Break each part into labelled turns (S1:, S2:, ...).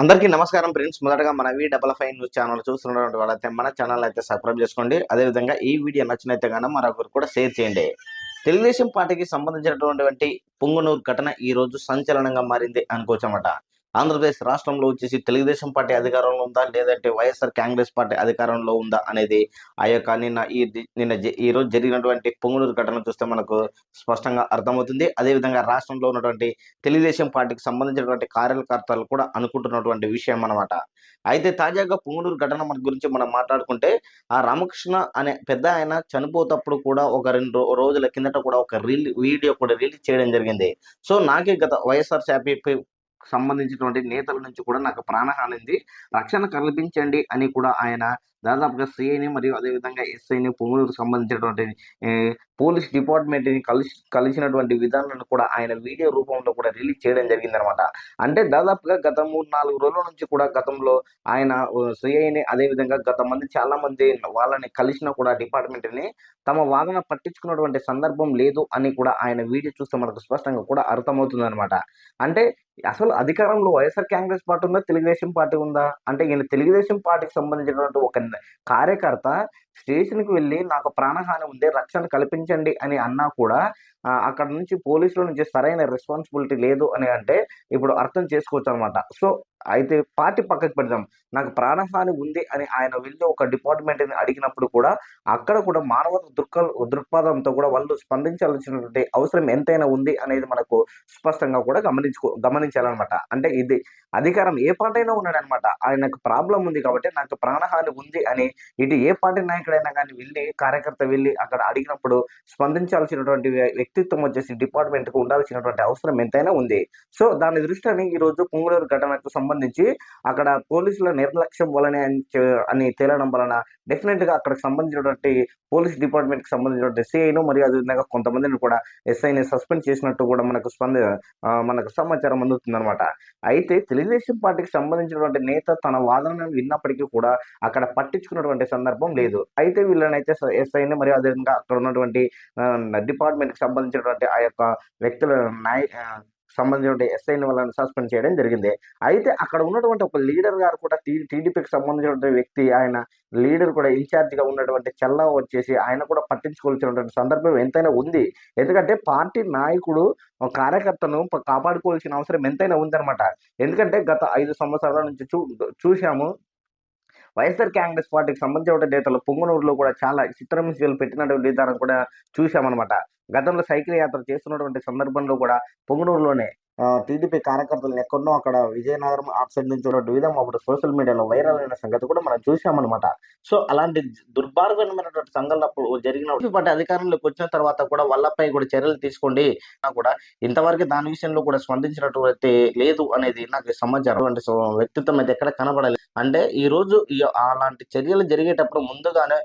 S1: అందరికీ నమస్కారం ఫ్రెండ్స్. మొదటగా మన V double five news channel చూస్తున్నటువంటి వాళ్ళైతే మన ఛానల్ అయితే సబ్స్క్రైబ్ చేసుకోండి. అదేవిధంగా ఈ వీడియో నచ్చినైతే కానీ మరొకరు కూడా షేర్ చేయండి. తెలుగుదేశం పార్టీకి సంబంధించినటువంటి పొంగునూరు ఘటన ఈ రోజు సంచలనంగా మారింది అనుకోవచ్చు అన్నమాట ఆంధ్రప్రదేశ్ రాష్ట్రంలో వచ్చేసి తెలుగుదేశం పార్టీ అధికారంలో ఉందా? లేదంటే వైఎస్ఆర్ కాంగ్రెస్ పార్టీ అధికారంలో ఉందా? అనేది ఆ యొక్క నిన్న ఈ నిన్న ఈరోజు ఈ రోజు జరిగినటువంటి పొంగునూరు ఘటన చూస్తే మనకు స్పష్టంగా అర్థమవుతుంది. అదేవిధంగా రాష్ట్రంలో ఉన్నటువంటి తెలుగుదేశం పార్టీకి సంబంధించినటువంటి కార్యకర్తలు కూడా అనుకుంటున్నటువంటి విషయం అన్నమాట. అయితే తాజాగా పొంగునూరు ఘటన మన గురించి మనం మాట్లాడుకుంటే ఆ రామకృష్ణ అనే పెద్ద ఆయన చనిపోతప్పుడు కూడా ఒక రెండు రోజుల కిందట కూడా ఒక రీల్ వీడియో కూడా రిలీజ్ చేయడం జరిగింది. సో నాకే గత వైఎస్ఆర్ శాపీ సంబంధించినటువంటి నేతల నుంచి కూడా నాకు ప్రాణహానింది. రక్షణ కల్పించండి అని కూడా ఆయన దాదాపుగా సిఐని మరియు అదేవిధంగా ఎస్ఐని పొంగులకు సంబంధించినటువంటి పోలీస్ డిపార్ట్మెంట్ని కలిసి కలిసినటువంటి విధానాన్ని కూడా ఆయన వీడియో రూపంలో కూడా రిలీజ్ చేయడం జరిగిందనమాట అంటే దాదాపుగా గత మూడు నాలుగు రోజుల నుంచి కూడా గతంలో ఆయన సిఐని అదేవిధంగా గత మంది చాలా మంది వాళ్ళని కలిసినా కూడా డిపార్ట్మెంట్ని తమ వాదన పట్టించుకున్నటువంటి సందర్భం లేదు అని కూడా ఆయన వీడియో చూస్తే మనకు స్పష్టంగా కూడా అర్థమవుతుంది అనమాట అంటే అసలు అధికారంలో వైఎస్ఆర్ కాంగ్రెస్ పార్టీ ఉందా తెలుగుదేశం పార్టీ ఉందా? అంటే ఈయన తెలుగుదేశం పార్టీకి సంబంధించినటువంటి ఒక కార్యకర్త స్టేషన్కి వెళ్ళి నాకు ప్రాణహాని ఉంది రక్షణ కల్పించండి అని అన్నా కూడా అక్కడ నుంచి పోలీసుల నుంచి సరైన రెస్పాన్సిబిలిటీ లేదు అని అంటే ఇప్పుడు అర్థం చేసుకోవచ్చు అనమాట సో అయితే పార్టీ పక్కకు పెడదాం. నాకు ప్రాణహాని ఉంది అని ఆయన వెళ్ళి ఒక డిపార్ట్మెంట్ని అడిగినప్పుడు కూడా అక్కడ కూడా మానవ దృక్క దృక్పథంతో కూడా వాళ్ళు స్పందించాల్సినటువంటి అవసరం ఎంతైనా ఉంది అనేది మనకు స్పష్టంగా కూడా గమనించుకో గమనించాలన్నమాట. అంటే ఇది అధికారం ఏ పార్టీ అయినా అనమాట ఆయనకు ప్రాబ్లం ఉంది కాబట్టి నాకు ప్రాణహాని ఉంది అని ఇటు ఏ పార్టీ నాయకుడైనా కానీ వెళ్ళి కార్యకర్త వెళ్ళి అక్కడ అడిగినప్పుడు స్పందించాల్సినటువంటి వ్యక్తిత్వం వచ్చేసి డిపార్ట్మెంట్కు ఉండాల్సినటువంటి అవసరం ఎంతైనా ఉంది. సో దాని దృష్టిని ఈ రోజు ఘటనకు సంబంధించి అక్కడ పోలీసుల నిర్లక్ష్యం వలనే అని అని తేలడం వలన డెఫినెట్గా అక్కడికి సంబంధించినటువంటి పోలీస్ డిపార్ట్మెంట్కి సంబంధించినటువంటి సిఐను మరియు అదేవిధంగా కొంతమందిని కూడా ఎస్ఐని సస్పెండ్ చేసినట్టు కూడా మనకు స్పంద మనకు సమాచారం అందుతుందన్నమాట. అయితే తెలుగుదేశం పార్టీకి సంబంధించినటువంటి నేత తన వాదనను విన్నప్పటికీ కూడా అక్కడ పట్టించుకున్నటువంటి సందర్భం లేదు. అయితే వీళ్ళనైతే ఎస్ఐని మరియు అదేవిధంగా అక్కడ ఉన్నటువంటి డిపార్ట్మెంట్కి సంబంధించినటువంటి ఆ యొక్క వ్యక్తుల నాయ సంబంధించిన ఎస్ఐని వాళ్ళని సస్పెండ్ చేయడం జరిగింది. అయితే అక్కడ ఉన్నటువంటి ఒక లీడర్ గారు కూడా టీడీపీకి సంబంధించినటువంటి వ్యక్తి ఆయన లీడర్ కూడా ఇన్ఛార్జ్గా ఉన్నటువంటి చల్లా వచ్చేసి ఆయన కూడా పట్టించుకోవాల్సినటువంటి సందర్భం ఎంతైనా ఉంది. ఎందుకంటే పార్టీ నాయకుడు కార్యకర్తను కాపాడుకోవాల్సిన అవసరం ఎంతైనా ఉందన్నమాట. ఎందుకంటే గత ఐదు సంవత్సరాల నుంచి చూ చూశాము వైఎస్ఆర్ కాంగ్రెస్ పార్టీకి సంబంధించిన నేతలు పొంగనూరులో కూడా చాలా చిత్రహింసలు పెట్టినటువంటి విధానం కూడా చూసామన్నమాట గతంలో సైకిల్ యాత్ర చేస్తున్నటువంటి సందర్భంలో కూడా పొంగనూరులోనే టీడీపీ కార్యకర్తలను ఎక్కడో అక్కడ విజయనగరం ఆఫ్ సైడ్ నుంచి ఉన్నటువంటి విధం అప్పుడు సోషల్ మీడియాలో వైరల్ అయిన సంగతి కూడా మనం చూసామన్నమాట సో అలాంటి దుర్భార్గమైనటువంటి సంఘటన అప్పుడు జరిగిన టీడీపీ పార్టీ అధికారంలోకి వచ్చిన తర్వాత కూడా వాళ్ళపై కూడా చర్యలు తీసుకోండి కూడా ఇంతవరకు దాని విషయంలో కూడా స్పందించినటువంటి లేదు అనేది నాకు సమాచారం. అంటే సో వ్యక్తిత్వం అయితే ఎక్కడ కనబడలేదు అంటే ఈ రోజు అలాంటి చర్యలు జరిగేటప్పుడు ముందుగానే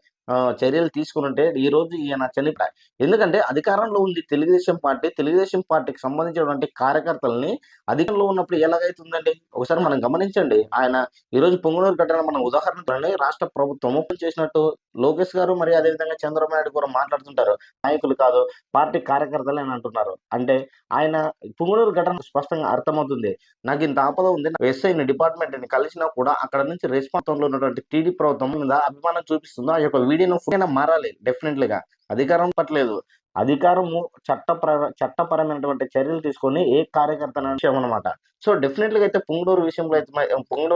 S1: చర్యలు తీసుకుని ఈ రోజు ఈయన చనిపోయి ఎందుకంటే అధికారంలో ఉంది. తెలుగుదేశం పార్టీ తెలుగుదేశం పార్టీకి సంబంధించినటువంటి కార్యకర్తలని అధికారంలో ఉన్నప్పుడు ఎలాగైతుందండి? ఒకసారి మనం గమనించండి. ఆయన ఈ రోజు పొంగనూరు ఘటన మనం ఉదాహరణ రాష్ట్ర ప్రభుత్వం ఓపెన్ చేసినట్టు లోకేష్ గారు మరి అదేవిధంగా చంద్రబాబు నాయుడు కూడా మాట్లాడుతుంటారు. నాయకులు కాదు పార్టీ కార్యకర్తలు అని అంటున్నారు. అంటే ఆయన పొంగునూరు ఘటన స్పష్టంగా అర్థమవుతుంది. నాకు ఇంత ఆపద ఉంది. ఎస్ఐని డిపార్ట్మెంట్ని కలిసినా కూడా అక్కడ నుంచి రెస్పాన్స్ ఉన్నటువంటి టీడీ ప్రభుత్వం మీద అభిమానం చూపిస్తుందో? ఆ యొక్క వీడియోను పూర్తిగా మారాలి డెఫినెట్లీగా అధికారం పట్టలేదు. అధికారము చట్టపర చట్టపరమైనటువంటి చర్యలు తీసుకొని ఏ కార్యకర్త విషయం అనమాట సో డెఫినెట్లీగా అయితే పుంగనూరు విషయంలో అయితే మ-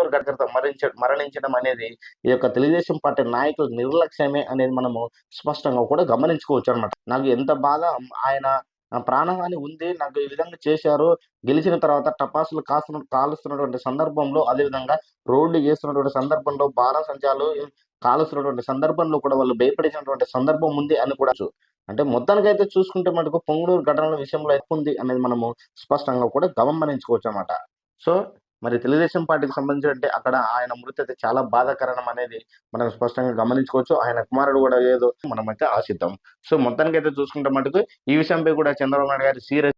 S1: కార్యకర్త మరణించ మరణించడం అనేది ఈ యొక్క తెలుగుదేశం పార్టీ నాయకుల నిర్లక్ష్యమే అనేది మనము స్పష్టంగా కూడా గమనించుకోవచ్చు అనమాట నాకు ఎంత బాగా ఆయన ప్రాణహాని ఉంది నాకు ఈ విధంగా చేశారు. గెలిచిన తర్వాత టపాసులు కాస్తున్న కాలుస్తున్నటువంటి సందర్భంలో అదేవిధంగా రోడ్లు చేస్తున్నటువంటి సందర్భంలో బాణసంచాలు కాలుస్తున్నటువంటి సందర్భంలో కూడా వాళ్ళు భయపడేసినటువంటి సందర్భం ఉంది అని కూడా చూ- అంటే మొత్తానికైతే చూసుకుంటే మటుకు పొంగుడూరు ఘటనల విషయంలో ఎక్కువ ఉంది అనేది మనము స్పష్టంగా కూడా గమనించుకోవచ్చు అన్నమాట. సో మరి తెలుగుదేశం పార్టీకి సంబంధించి అక్కడ ఆయన మృతి అయితే చాలా బాధాకరణం అనేది మనం స్పష్టంగా గమనించుకోవచ్చు. ఆయన కుమారుడు కూడా ఏదో మనమైతే ఆశిద్దాం. సో మొత్తానికైతే చూసుకుంటే మటుకు ఈ విషయంపై కూడా చంద్రబాబు నాయుడు గారు సీరియస్